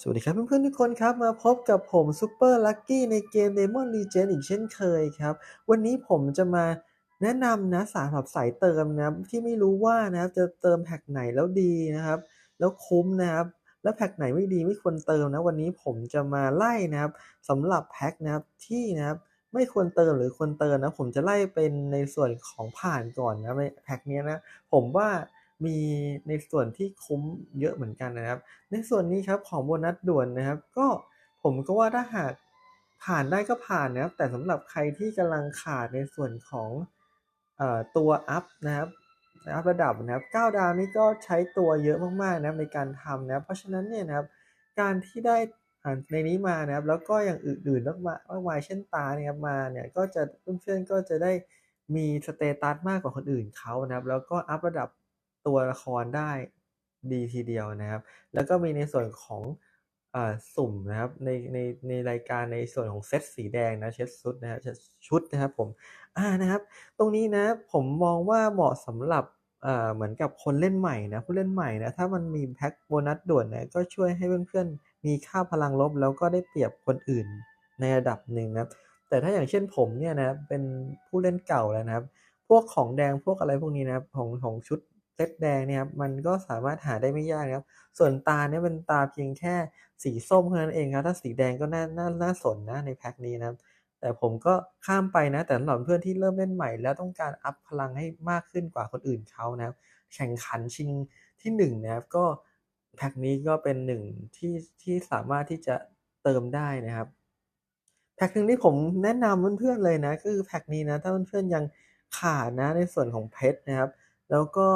สวัสดีครับเพื่อนๆทุกคนครับ มาพบกับผมซูเปอร์ลักกี้ในเกม Demon Legend อีกเช่นเคยครับ วันนี้ผมจะมาแนะนำนะสำหรับสายเติมนะที่ไม่รู้ว่านะครับจะเติมแพ็กไหนแล้วดีนะครับ แล้วคุ้มนะครับ แล้วแพ็กไหนไม่ดีไม่ควรเติมนะ วันนี้ผมจะมาไล่นะครับสำหรับแพ็กนะครับที่นะครับไม่ควรเติมหรือควรเติมนะ ผมจะไล่เป็นในส่วนของผ่านก่อนนะในแพ็กนี้นะผมว่า มีในส่วนที่คุ้มเยอะเหมือนกันนะครับ ในส่วนนี้ครับของโบนัสด่วนนะครับ ก็ผมก็ว่าถ้าหากผ่านได้ก็ผ่านนะครับ แต่สำหรับใครที่กำลังขาดในส่วนของออตัวอัพนะครับอัพระดับนะครับ9ดาวนี่ก็ใช้ตัวเยอะมากๆนะครับในการทำนะครับเพราะฉะนั้นเนี่ยนะครับการที่ได้อ่าในนี้มานะครับแล้วก็อย่างอื่นๆมากมามากมายเช่นตาเนี่ยครับมาเนี่ยก็จะเพื่อนๆก็จะได้มีสเตตัสมากกว่าคนอื่นเขานะครับ แล้วก็อัพระดับ ตัวละครได้ดีทีเดียวนะครับ แล้วก็มีในส่วนของอสุ่มนะครับในในในรายการในส่วนของเซตสีแดงนะเซตชุดนะครับชุดนะครับผมอ่านะครับ ตรงนี้นะผมมองว่าเหมาะสำหรับเหมือนกับคนเล่นใหม่นะผู้เล่นใหม่นะถ้ามันมีแพ็กโบนัสด่วนนะก็ช่วยให้เพื่อนๆ มีค่าพลังลบแล้วก็ได้เปรียบคนอื่นในระดับหนึ่งนะแต่ถ้าอย่างเช่นผมเนี่ยนะเป็นผู้เล่นเก่าแล้วนะครับ พวกของแดงพวกอะไรพวกนี้นะของของชุด เซตแดงเนี่ยครับมันก็สามารถหาได้ไม่ยากนะครับ ส่วนตาเนี่ยเป็นตาเพียงแค่สีส้มเท่านั้นเองครับ ถ้าสีแดงก็น่าน่าน่าสนนะในแพ็กนี้นะครับแต่ผมก็ข้ามไปนะ แต่สำหรับเพื่อนที่เริ่มเล่นใหม่ แล้วต้องการอัพพลังให้มากขึ้นกว่าคนอื่นเขานะครับแข่งขันชิงที่1นะครับก็แพ็กนี้ก็เป็นหนึ่งที่ที่สามารถที่จะเติมได้นะครับแพ็กหนึ่งที่ผมแนะนำเพื่อนๆเลยนะก็คือแพ็กนี้นะถ้าเพื่อนๆยังขาดนะในส่วนของเพชรนะครับ แล้วก็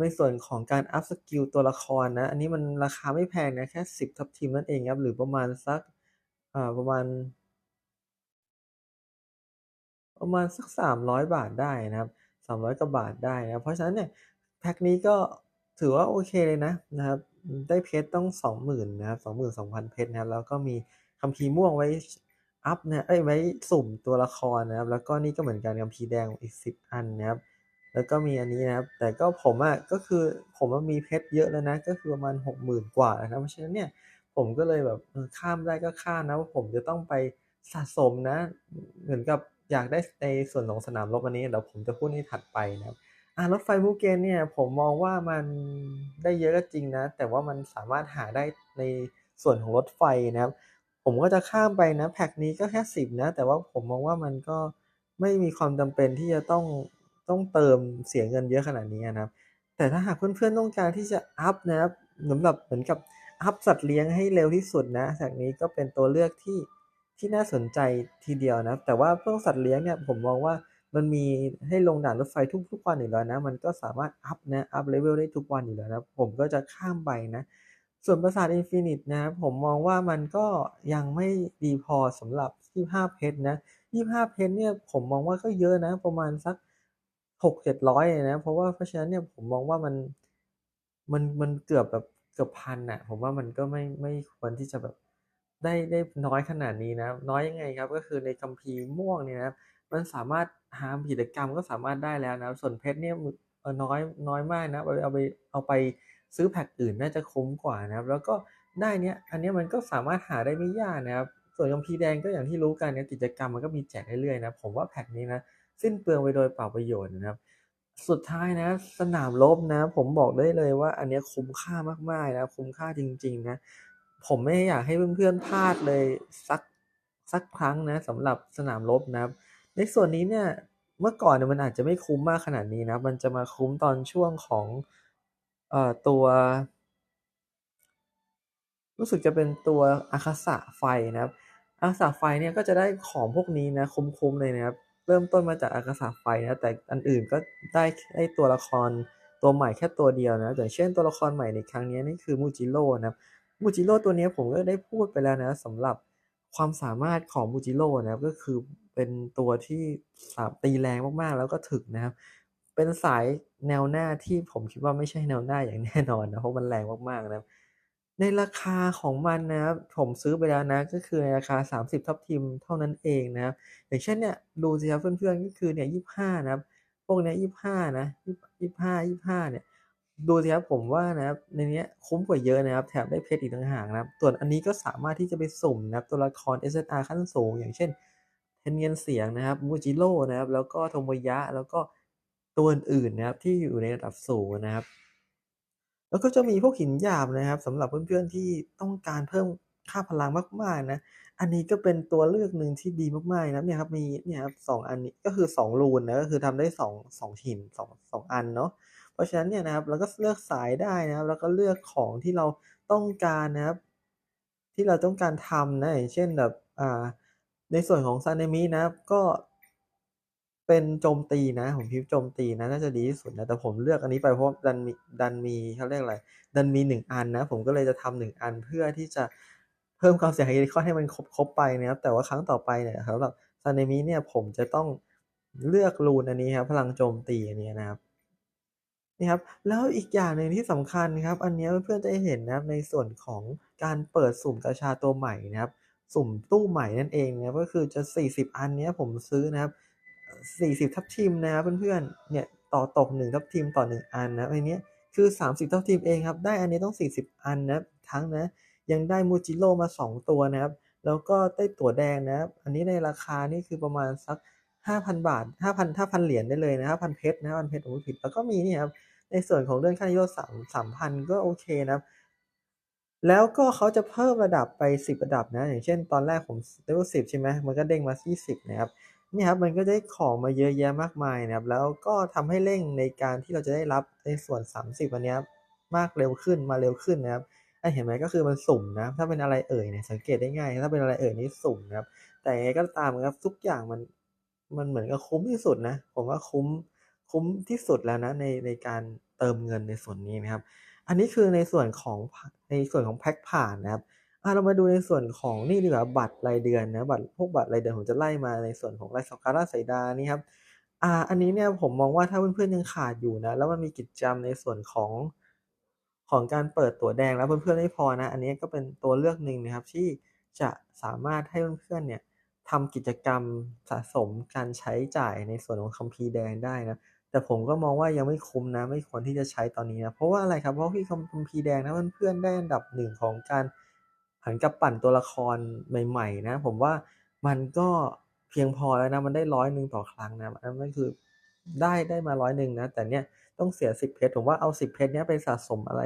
ในส่วนของการอัพสกิลตัวละครนะ อันนี้มันราคาไม่แพงนะ แค่ 10 ทับทีมนั่นเองครับ หรือประมาณสักอ่าประมาณ ประมาณสัก 300 บาทได้นะครับ 300กว่าบาทได้นะ เพราะฉะนั้นเนี่ยแพ็กนี้ก็ถือว่าโอเคเลยนะนะครับ ได้เพชรต้อง 20,000นะครับ22,000 เพชรนะรแล้วก็มีคัมภีม่วงไว้อัพนะเอ้ยไว้สุ่มตัวละครนะครับ แล้วก็นี่ก็เหมือนกันคัมภีแดงอีก 10 อันนะครับ แล้วก็มีอันนี้นะครับ แต่ก็ผมอะก็คือผมมีเพชรเยอะแล้วนะ ก็คือประมาณ60,000กว่าแล้วนะเพราะฉะนั้นเนี่ยผมก็เลยแบบข้ามได้ก็ข้ามนะว่าผมจะต้องไปสะสมนะ เหมือนกับอยากได้ในส่วนของสนามรบอันนี้เดี๋ยวผมจะพูดในถัดไปนะครับอ่ารถไฟมูเกนเนี่ยผมมองว่ามันได้เยอะก็จริงนะ แต่ว่ามันสามารถหาได้ในส่วนของรถไฟนะครับ ผมก็จะข้ามไปนะแพ็กนี้ก็แค่สิบนะ แต่ว่าผมมองว่ามันก็ไม่มีความจำเป็นที่จะต้อง ต้องเติมเสียเงินเยอะขนาดนี้นะครับ แต่ถ้าหากเพื่อนๆต้องการที่จะอัพนะครับสำหรับเหมือนกับอัพสัตว์เลี้ยงให้เร็วที่สุดนะแพ็กนี้ก็เป็นตัวเลือกที่ที่น่าสนใจทีเดียวนะ แต่ว่าพวกสัตว์เลี้ยงเนี่ยผมมองว่ามันมีให้ลงด่านรถไฟทุกๆวันอยู่แล้วนะ มันก็สามารถอัพนะ อัพเลเวลได้ทุกวันอยู่แล้วนะ ผมก็จะข้ามไปนะ ส่วนปราสาทอินฟินิตนะผมมองว่ามันก็ยังไม่ดีพอสำหรับ 25 เพชรนะ 25 เพชรเนี่ยผมมองว่าก็เยอะนะ ประมาณสัก 6-700เลยนะเพราะว่าเพราะฉะนั้นเนี่ยผมมองว่ามันมันมันเกือบแบบเกือบพันน่ะผมว่ามันก็ไม่ไม่ควรที่จะแบบได้ได้น้อยขนาดนี้นะน้อยยังไงครับก็คือในคัมภีร์ม่วงเนี่ยนะมันสามารถหากิจกรรมก็สามารถได้แล้วนะส่วนเพชรเนี่ยน้อยน้อยมากนะเอาไปเอาไปเอาไปซื้อแพ็กอื่นน่าจะคุ้มกว่านะครับ แล้วก็ได้เนี้ยอันนี้มันก็สามารถหาได้ไม่ยากนะครับ ส่วนคัมภีร์แดงก็อย่างที่รู้กันเนี่ยกิจกรรมมันก็มีแจกเรื่อยๆนะผมว่าแพ็กนี้นะ สิ้นเปลืองไปโดยเปล่าประโยชน์นะครับ สุดท้ายนะ สนามรบนะ ผมบอกได้เลยว่า อันนี้คุ้มค่ามากๆนะคุ้มค่าจริง ๆ นะ ผมไม่อยากให้เพื่อนๆพลาดเลยสักสักครั้งนะสำหรับสนามรบนะครับ ในส่วนนี้เนี่ยเมื่อก่อนเนี่ยมันอาจจะไม่คุ้มมากขนาดนี้นะ มันจะมาคุ้มตอนช่วงของเอ่อตัว รู้สึกจะเป็นตัวอาคาสะไฟนะครับอาคาสะไฟเนี่ยก็จะได้ของพวกนี้นะคุ้มๆเลยนะครับ เริ่มต้นมาจากอากาสะไฟนะ แต่อันอื่นก็ได้ได้ตัวละครตัวใหม่แค่ตัวเดียวนะอย่างเช่นตัวละครใหม่ในครั้งนี้นี่คือมูจิโร่นะมูจิโร่ตัวนี้ผมก็ได้พูดไปแล้วนะสำหรับความสามารถของมูจิโร่นะครับก็คือเป็นตัวที่สามตีแรงมากๆ แล้วก็ถึกนะครับ เป็นสายแนวหน้าที่ผมคิดว่าไม่ใช่แนวหน้าอย่างแน่นอนนะเพราะมันแรงมากๆนะครับ ในราคาของมันนะครับผมซื้อไปแล้วนะก็คือในราคา 30ทับทิมเท่านั้นเองนะครับอย่างเช่นเนี่ยดูสิครับเพื่อนๆก็คือเนี่ย25นะครับพวกเนี้ย25นะ20 25 25เนี่ยดูสิครับผมว่านะครับในนี้คุ้มกว่าเยอะนะครับแถมได้เพชรอีกต่างหากนะครับส่วนอันนี้ก็สามารถที่จะไปสุ่มนะครับตัวละคร SSR ขั้นสูง อย่างเช่นเทียนเงินเสียงนะครับ Mujiro นะครับแล้วก็ Tomoya แล้วก็ตัวอื่นๆนะครับที่อยู่ในระดับสูงนะครับ แล้วก็จะมีพวกหินหยาบนะครับสำหรับเพื่อนๆที่ต้องการเพิ่มค่าพลังมากๆนะ อันนี้ก็เป็นตัวเลือกหนึ่งที่ดีมากๆนะเนี่ยครับมีเนี่ยครับ2อันนี้ก็คือ2รูนนะก็คือทำได้2 2หิน2 2อันเนาะเพราะฉะนั้นเนี่ยนะครับเราก็เลือกสายได้นะครับ แล้วก็เลือกของที่เราต้องการนะครับ ที่เราต้องการทำนะอย่างเช่นแบบอ่าในส่วนของ Sanemi นะครับ ก็ เป็นโจมตีนะผมพิมพ์โจมตีนะน่าจะดีที่สุดนะแต่ผมเลือกอันนี้ไปเพราะดันมีดันมีเขาเรียกอะไรดันมี1อันนะ ผมก็เลยจะทำ1อันเพื่อที่จะเพิ่มความเสียหาย Unicorn ให้มันครบๆไปนะครับแต่ว่าครั้งต่อไปเนี่ยสำหรับ Sanemi เนี่ยผมจะต้องเลือกรูนอันนี้ครับพลังโจมตีอันนี้นะครับนี่ครับแล้วอีกอย่างหนึ่งที่สำคัญครับ อันนี้เพื่อนๆจะเห็นนะครับในส่วนของการเปิดสุ่มกาชาตัวใหม่นะครับ สุ่มตู้ใหม่นั่นเองนะครับก็คือจะ 40 อันนี้ผมซื้อนะครับ 40 ทับทิมนะครับเพื่อนๆ เนี่ยต่อตก 1 ทับทิมต่อ 1 อันนะไอันเนี้ยคือ 30 ทับทิมเองครับ ได้อันนี้ต้อง 40 อันนะทั้งนะ ยังได้ Mujiro มา 2 ตัวนะครับ แล้วก็ได้ตั๋วแดงนะครับ อันนี้ในราคานี่คือประมาณสัก 5,000 บาท 5,000 5,000 เหรียญได้เลยนะ5,000เพชรนะ5,000เพชรผมผิด แล้วก็มีนี่ครับ ในส่วนของเลื่อนขั้นฮีโร่สาม3,000 ก็โอเคนะครับแล้วก็เขาจะเพิ่มระดับไป 10 ระดับนะ อย่างเช่นตอนแรกผมส level 10 ใช่ไหมมันก็เด้งมา 20 นะครับ เนี่ยครับมันก็ได้ของมาเยอะแยะมากมายนะครับ แล้วก็ทำให้เร่งในการที่เราจะได้รับในส่วน 30อันนี้มากเร็วขึ้นมาเร็วขึ้นนะครับอเห็นไหมก็คือมันสุ่มนะ ถ้าเป็นอะไรเอ่ยเนี่ยสังเกตได้ง่าย ถ้าเป็นอะไรเอ่ยนี่สุ่มนะครับ แต่ยังไงก็ตามครับทุกอย่างมันมันเหมือนกับคุ้มที่สุดนะ ผมว่าคุ้มคุ้มที่สุดแล้วนะในในการเติมเงินในส่วนนี้นะครับ อันนี้คือในส่วนของในส่วนของแพ็กผ่านนะครับ อาเรามาดูในส่วนของนี่ดีกว่าบัตรรายเดือนนะบัตรพวกบัตรรายเดือนผมจะไล่มาในส่วนของ Raisokara Saida นี่ครับอ่าอันนี้เนี่ยผมมองว่าถ้าเพื่อนๆยังขาดอยู่นะแล้วมันมีกิจกรรมในส่วนของของการเปิดตั๋วแดงแล้วเพื่อนๆไม่พอนะอันนี้ก็เป็นตัวเลือกหนึ่งนะครับที่จะสามารถให้เพื่อนๆเนี่ยทำกิจกรรมสะสมการใช้จ่ายในส่วนของคัมภีร์แดงได้นะแต่ผมก็มองว่ายังไม่คุ้มนะไม่ควรที่จะใช้ตอนนี้นะเพราะว่าอะไรครับเพราะที่คัมภีร์แดงนะเพื่อนๆได้อันดับ1ของการ หมือนกับปั่นตัวละครใหม่ ๆ นะ ผมว่ามันก็เพียงพอแล้วนะ มันได้100หนึ่งต่อครั้งนะอันนั้นคือได้ได้มา100หนึ่งนะ แต่เนี่ยต้องเสีย10เพชรผมว่าเอา10เพชรเนี้ยไปสะสมอะไร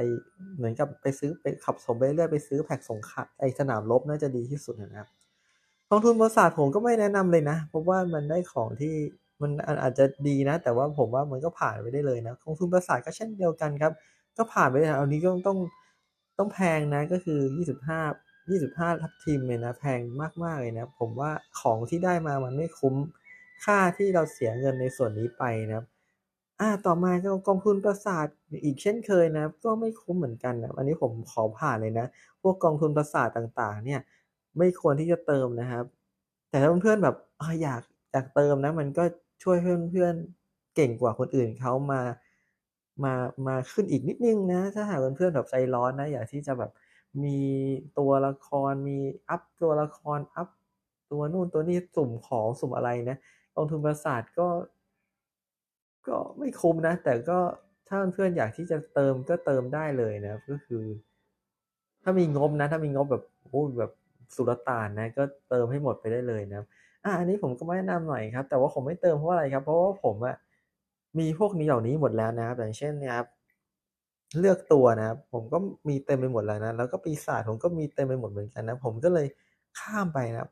เหมือนกับไปซื้อไปขับสมไปเรื่อยไปซื้อแพ็กสงคราไอสนามรบน่าจะดีที่สุดนะครับกองทุนปราสาทผมก็ไม่แนะนำเลยนะเพราะว่ามันได้ของที่มันอาจจะดีนะ แต่ว่าผมว่ามันก็ผ่านไปได้เลยนะกองทุนปราสาทก็เช่นเดียวกันครับ ก็ผ่านไปได้อันนี้ก็ต้องต้องแพงนะก็คือ25 25 ทับทิมเลยนะแพงมากๆเลยนะ ผมว่าของที่ได้มามันไม่คุ้มค่าที่เราเสียเงินในส่วนนี้ไปนะครับอาต่อมาก็กองทุนปราสาทอีกเช่นเคยนะก็ไม่คุ้มเหมือนกันนะอันนี้ผมขอผ่านเลยนะ พวกกองทุนปราสาทต่างๆ เนี่ย ไม่ควรที่จะเติมนะครับ แต่ถ้าเพื่อนๆแบบออยากอยากเติมนะ มันก็ช่วยเพื่อนๆเก่งกว่าคนอื่นเขามามามาขึ้นอีกนิดนึงนะ ถ้าหากเพื่อนๆแบบใจร้อนนะ อยากที่จะแบบ มีตัวละครมีอัปตัวละครอัปตัวนู่นตัวนี่สุ่มของสุ่มอะไรนะกองทุนปราสาทก็ ก็ไม่คุ้มนะ แต่ก็ถ้าเพื่อนอยากที่จะเติมก็เติมได้เลยนะ ก็คือ ถ้ามีงบนะ ถ้ามีงบแบบโอ้แบบสุลต่านนะ ก็เติมให้หมดไปได้เลยนะครับอาอันนี้ผมก็มาแนะนำหน่อยครับ แต่ว่าผมไม่เติมเพราะอะไรครับ เพราะว่าผมอะมีพวกนี้เหล่านี้หมดแล้วนะครับอย่างเช่นนี่ยครับ เลือกตัวนะครับผมก็มีเต็มไปหมดแล้วนะแล้วก็ปีศาจผมก็มีเต็มไปหมดเหมือนกันนะ ผมก็เลยข้ามไปนะครับ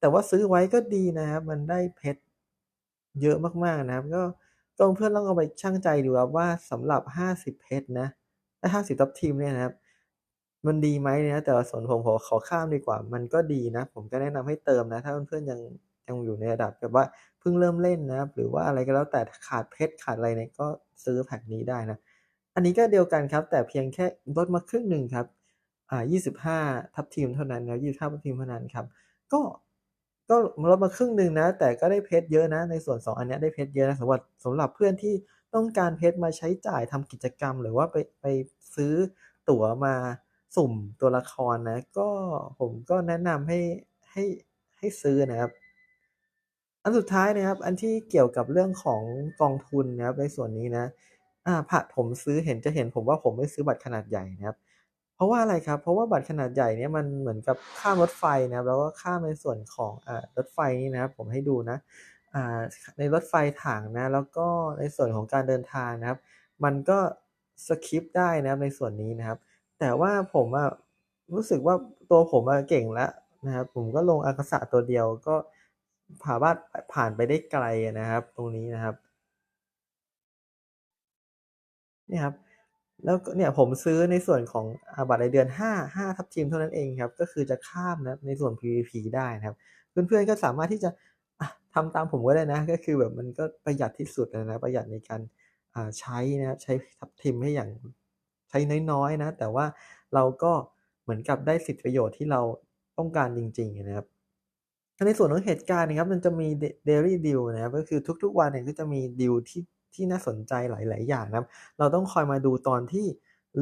แต่ว่าซื้อไว้ก็ดีนะครับ มันได้เพชรเยอะมากๆนะครับ ก็ก็เพื่อนๆต้องเอาไปชั่งใจดูครับว่าสำหรับ 50 เพชรนะไอ้50ทับทิมเนี่ยนะครับ มันดีไหมนะแต่ส่วนผมขอขอข้ามดีกว่า มันก็ดีนะ ผมก็แนะนำให้เติมนะ ถ้าเพื่อนๆยังยังอยู่ในระดับแบบว่าเพิ่งเริ่มเล่นนะครับ หรือว่าอะไรก็แล้วแต่ขาดเพชรขาดอะไรเนี่ยก็ซื้อแพ็กนี้ได้นะ อันนี้ก็เดียวกันครับ แต่เพียงแค่ลดมาครึ่งหนึ่งครับอ่า25 ทับทิมเท่านั้นครับ25ทับทิมเท่านั้นครับ ก็ก็ลดมาครึ่งหนึ่งนะ แต่ก็ได้เพชรเยอะนะ ในส่วน 2 อันนี้ได้เพชรเยอะนะสำหรับสำหรับเพื่อนที่ต้องการเพชรมาใช้จ่ายทำกิจกรรม หรือว่าไปไปซื้อตั๋วมาสุ่มตัวละครนะ ก็ผมก็แนะนำให้ให้ให้ซื้อนะครับ อันสุดท้ายนะครับ อันที่เกี่ยวกับเรื่องของกองทุนนะครับในส่วนนี้นะ อ่าผผมซื้อเห็นจะเห็นผมว่าผมไม่ซื้อบัตรขนาดใหญ่นะครับ เพราะว่าอะไรครับ เพราะว่าบัตรขนาดใหญ่เนี่ยมันเหมือนกับข้ารถไฟนะครับ แล้วก็ข้าในส่วนของอ่ารถไฟนี่นะครับผมให้ดูนะอ่าในรถไฟถ่างนะ แล้วก็ในส่วนของการเดินทางนะครับ มันก็สกิปได้นะครับในส่วนนี้นะครับ แต่ว่าผมอะรู้สึกว่าตัวผมอะเก่งแล้วนะครับ ผมก็ลง Akasa ตัวเดียวก็ผ่าบาดอผ่านไปได้ไกลนะครับ ตรงนี้นะครับ เนี่ยครับแล้วเนี่ยผมซื้อในส่วนของอาบัตรรายเดือน 5 5 ทับทิมเท่านั้นเองครับ ก็คือจะข้ามนะในส่วน PVP ได้นะครับ เพื่อนๆก็สามารถที่จะอะทำตามผมก็ได้นะ ก็คือแบบมันก็ประหยัดที่สุดนะประหยัดในการใช้นะครับใช้ทับทิมให้อย่างใช้น้อยๆนะ แต่ว่าเราก็เหมือนกับได้สิทธิประโยชน์ที่เราต้องการจริงๆนะครับในส่วนของเหตุการณ์นะครับมันจะมีเด Daily Deal นะครับก็คือทุกๆวันเนี่ยก็จะมีดีลที่ ที่น่าสนใจหลาย ๆ อย่างนะครับ เราต้องคอยมาดูตอนที่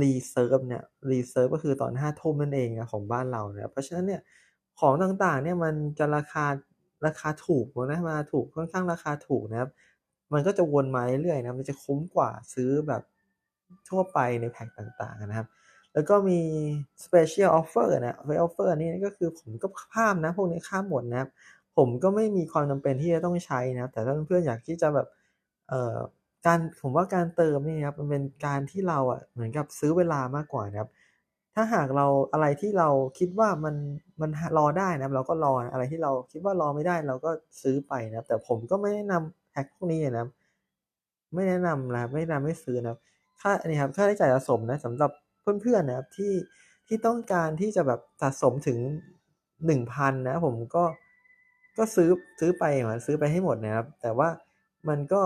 reserve เนี่ย reserve ก็คือตอน5ทุ่มนั่นเองนะของบ้านเราเนะครับเพราะฉะนั้นเนี่ยของต่าง ๆ เนี่ยมันจะราคาราคาถูกนะมาถูกค่อนข้างราคาถูกนะครับ มันก็จะวนมาเรื่อย ๆ นะมันจะคุ้มกว่าซื้อแบบทั่วไปในแพ็กต่าง ๆ นะครับแล้วก็มี Special Offer นะ Special Offer นนี้ก็คือผมก็ข้ามนะ พวกนี้ข้ามหมดนะครับ ผมก็ไม่มีความจำเป็นที่จะต้องใช้นะ แต่ถ้าเพื่อนๆอยากที่จะแบบ เอ่อ การผมว่าการเติมนี่ครับมันเป็นการที่เราอะเหมือนกับซื้อเวลามากกว่านะครับ ถ้าหากเราอะไรที่เราคิดว่ามันมันรอได้นะครับ เราก็รออะไรที่เราคิดว่ารอไม่ได้เราก็ซื้อไปนะครับ แต่ผมก็ไม่แนะนำแพ็กพวกนี้นะครับ ไม่แนะนำนะไม่แนะนำให้ซื้อนะครับ ค่านนี้ครับค่าใช้จ่ายสะสมนะสำหรับเพื่อนๆนะครับที่ที่ต้องการที่จะแบบสะสมถึง1,000นะครับผมก็ก็ซื้อซื้อไปเหมือนซื้อไปให้หมดนะครับ แต่ว่ามันก็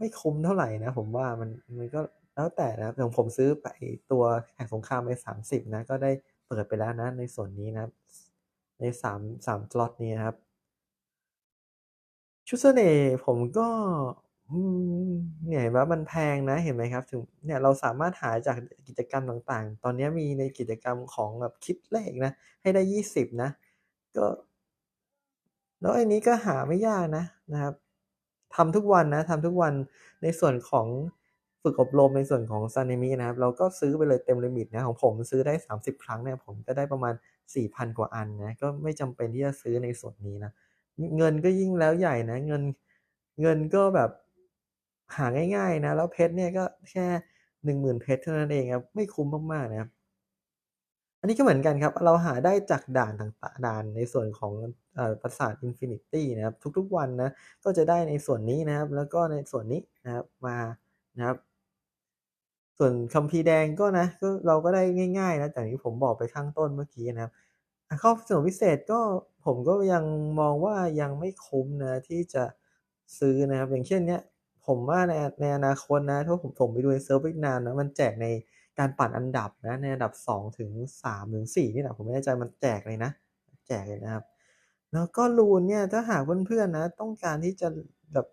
ไม่คุ้มเท่าไหร่นะ ผมว่ามันมันก็แล้วแต่นะอย่างผมซื้อไปตัวแห่งสงครามไป30นะ ก็ได้เปิดไปแล้วนะ ในส่วนนี้นะครับใน 3- 3สล็อตนี้นะครับ ชุดเสน่ห์ผมก็เนี่ยเห็นไหมมันแพงนะเห็นไหมครับ ถึงเนี่ยเราสามารถหาจากกิจกรรมต่างๆ ตอนนี้มีในกิจกรรมของแบบคิดเลขนะ ให้ได้20นะ ก็ แล้วไอันนี้ก็หาไม่ยากนะนะครับ ทำทุกวันนะทำทุกวันในส่วนของฝึกอบรมในส่วนของ Sanemi นะครับ เราก็ซื้อไปเลยเต็มลิมิตนะของผมซื้อได้ 30 ครั้งเนี่ยผมก็ได้ประมาณ 4,000 กว่าอันนะก็ไม่จำเป็นที่จะซื้อในส่วนนี้นะเงินก็ยิ่งแล้วใหญ่นะเงินเงินก็แบบหาง่ายๆนะ แล้วเพชรเนี่ยก็แค่ 10,000เพชรเท่านั้นเองครับไม่คุ้มมากๆนะครับ อันนี้ก็เหมือนกันครับ เราหาได้จากด่านต่างๆด่านในส่วนของอปราสาท Infinity นะครับ ทุกๆวันนะก็จะได้ในส่วนนี้นะครับ แล้วก็ในส่วนนี้นะครับมานะครับ ส่วนคัมภีร์แดงก็นะก็เราก็ได้ง่ายๆนะอย่างที่ผมบอกไปข้างต้นเมื่อกี้นะครับข้อสริมพิเศษก็ผมก็ยังมองว่ายังไม่คุ้มนะที่จะซื้อนะครับ อย่างเช่นเนี้ยผมว่าในในอนาคตนะถ้าผมผมไปดูในเซิร์ฟเวียดนามนะมันแจกใน การปั่นอันดับนะในอันดับ2-3หรือ4นี่แหละผมไม่แน่ใจมันแจกเลยนะ แจกเลยนะครับ แล้วก็รูนเนี่ยถ้าหากเพื่อนๆนะ ต้องการที่จะแบบ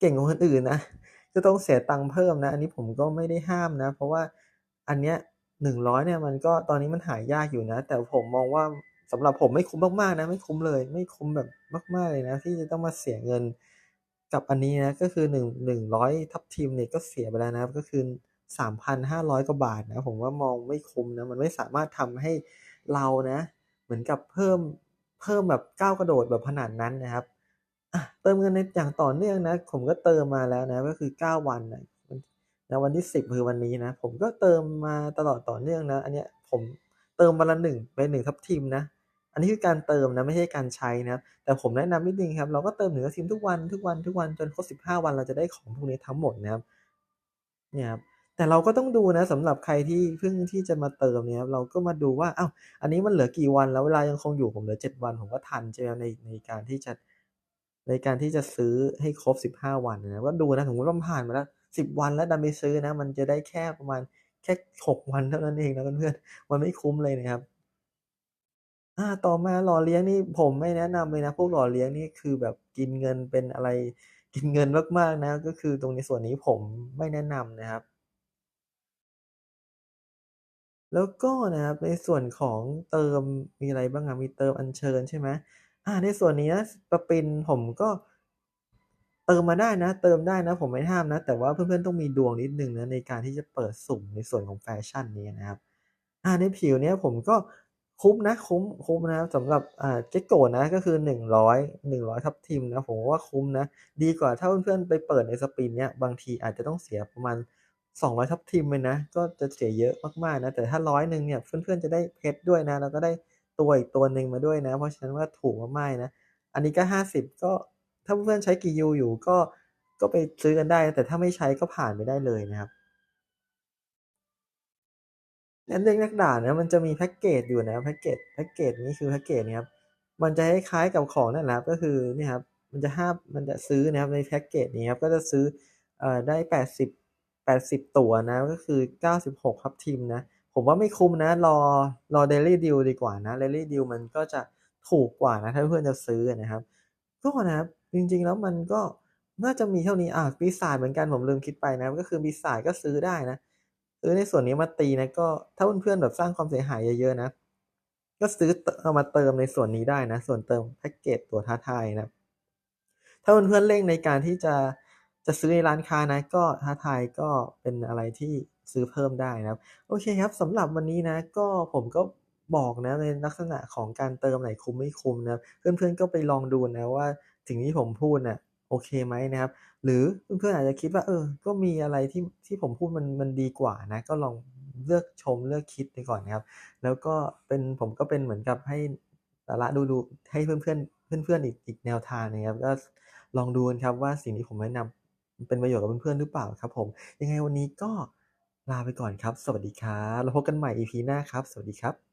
เก่งกว่าคนอื่นนะก็ต้องเสียตังค์เพิ่มนะ อันนี้ผมก็ไม่ได้ห้ามนะ เพราะว่าอันเนี้ย100เนี่ยมันก็ตอนนี้มันหายากอยู่นะ แต่ผมมองว่าสำหรับผมไม่คุ้มมากๆนะ ไม่คุ้มเลย ไม่คุ้มแบบมาก ๆเลยนะ ที่จะต้องมาเสียเงินกับอันนี้นะก็คือ1 100ทับทิมเนี่ยก็เสียไปแล้วนะครับก็คือ 3,500 กว่าบาทนะ ผมว่ามองไม่คุ้มนะ มันไม่สามารถทำให้เรานะ เหมือนกับเพิ่มเพิ่มแบบก้าวกระโดดแบบขนาดนั้นนะครับเติมเงินในอย่างต่อเนื่องนะ ผมก็เติมมาแล้วนะ ก็คือ 9 วันนะแล้ววันที่ 10 คือวันนี้นะ ผมก็เติมมาตลอดต่อเนื่องนะ อันเนี้ยผมเติมวันละ1ไป1ทับทิมนะ อันนี้คือการเติมนะไม่ใช่การใช้นะครับแต่ผมแนะนำนิดนึงครับ เราก็เติม1ทับทิมทุกวันทุกวันทุกวันจนครบ15 วันเราจะได้ของพวกนี้ทั้งหมดนะครับ เนี่ยครับ แต่เราก็ต้องดูนะสำหรับใครที่เพิ่งที่จะมาเติมเนี่ยครับเราก็มาดูว่าอ้าวอันนี้มันเหลือกี่วันแล้วเวลายังคงอยู่ผมเหลือ 7 วันผมก็ทันใช่ไหมในในการที่จะในการที่จะซื้อให้ครบ 15 วันอะนะก็ดูนะสมมติว่าผ่านมาแล้ว 10 วันแล้วดันไปซื้อนะ มันจะได้แค่ประมาณแค่6วันเท่านั้นเองนะเพื่อนๆมันไม่คุ้มเลยนะครับอ่าต่อมาหล่อเลี้ยงนี่ผมไม่แนะนำเลยนะ พวกหล่อเลี้ยงนี่คือแบบกินเงินเป็นอะไรกินเงินมากๆนะ ก็คือตรงในส่วนนี้ผมไม่แนะนำนะครับ แล้วก็นะครับในส่วนของเติมมีอะไรบ้างอะมีเติมอัญเชิญใช่ไหมอาในส่วนนี้นะสปินผมก็เติมมาได้นะ เติมได้นะผมไม่ห้ามนะ แต่ว่าเพื่อนๆต้องมีดวงนิดนึงนะในการที่จะเปิดสุ่มในส่วนของแฟชั่นนี้นะครับอาในผิวเนี้ยผมก็คุ้มนะคุ้มคุ้มนะครับสำหรับอ่า Gecko นะก็คือ 100 100 ทับทิมนะผมว่าคุ้มนะ ดีกว่าถ้าเพื่อนๆไปเปิดในสปินเนี้ยบางทีอาจจะต้องเสียประมาณ 200ทับทิมเลยนะ ก็จะเสียเยอะมากๆนะ แต่ถ้า100หนึ่งเนี่ย เพื่อนๆจะได้เพชรด้วยนะ แล้วก็ได้ตัวอีกตัวหนึ่งมาด้วยนะ เพราะฉะนั้นว่าถูกมากๆนะ อันนี้ก็50ก็ถ้าเพื่อนๆใช้ Giyu อยู่ก็ก็ไปซื้อกันได้ แต่ถ้าไม่ใช้ก็ผ่านไปได้เลยนะครับนักเลงนักด่าบนะมันจะมีแพ็กเกจอยู่นะแพ็กเกจแพ็กเกจนี้คือแพ็กเกจนี้ครับมันจะคล้ายๆกับของนั่นแหละก็คือนี่ครับมันจะห้ามันจะซื้อนะครับในแพ็กเกจนี้ครับก็จะซื้อเอ่อได้80 80 ตั๋วนะ ก็คือ 96ทับทิมนะ ผมว่าไม่คุ้มนะ รอรอ Daily Deal ดีกว่านะ Daily Deal มันก็จะถูกกว่านะ ถ้าเพื่อนจะซื้อนะครับก็นะครับ จริงๆแล้วมันก็น่าจะมีเท่านี้อ่าปีศาจเหมือนกันผมลืมคิดไปนะก็คือปีศาจก็ซื้อได้นะซื้อในส่วนนี้มาตีนะก็ถ้าเพื่อนๆแบบสร้างความเสียหายเยอะๆนะ ก็ซื้อเอามาเติมในส่วนนี้ได้นะ ส่วนเติมแพ็กเกจตัวท้าทายนะถ้าเพื่อนๆเร่งในการที่จะ จะซื้อในร้านค้านะก็ท้าทายก็เป็นอะไรที่ซื้อเพิ่มได้นะครับ โอเคครับสำหรับวันนี้นะก็ผมก็บอกนะในลักษณะของการเติมไหนคุ้มไม่คุ้มนะครับเพื่อนๆก็ไปลองดูนะว่าสิ่งที่ผมพูดน่ะโอเคไหมนะครับ หรือเพื่อนๆอาจจะคิดว่าเออ ก็มีอะไรที่ที่ผมพูดมันมันดีกว่านะ ก็ลองเลือกชมเลือกคิดไปก่อนนะครับ แล้วก็เป็นผมก็เป็นเหมือนกับให้สาระดูๆให้เพื่อนๆเพื่อนๆอีกอีกแนวทางนึ่งครับก็ลองดูนครับว่าสิ่งที่ผมแนะนำ เป็นประโยชน์กับเพื่อนๆหรือเปล่าครับ ผม ยังไงวันนี้ก็ลาไปก่อนครับ สวัสดีครับ แล้วพบกันใหม่ EP หน้าครับ สวัสดีครับ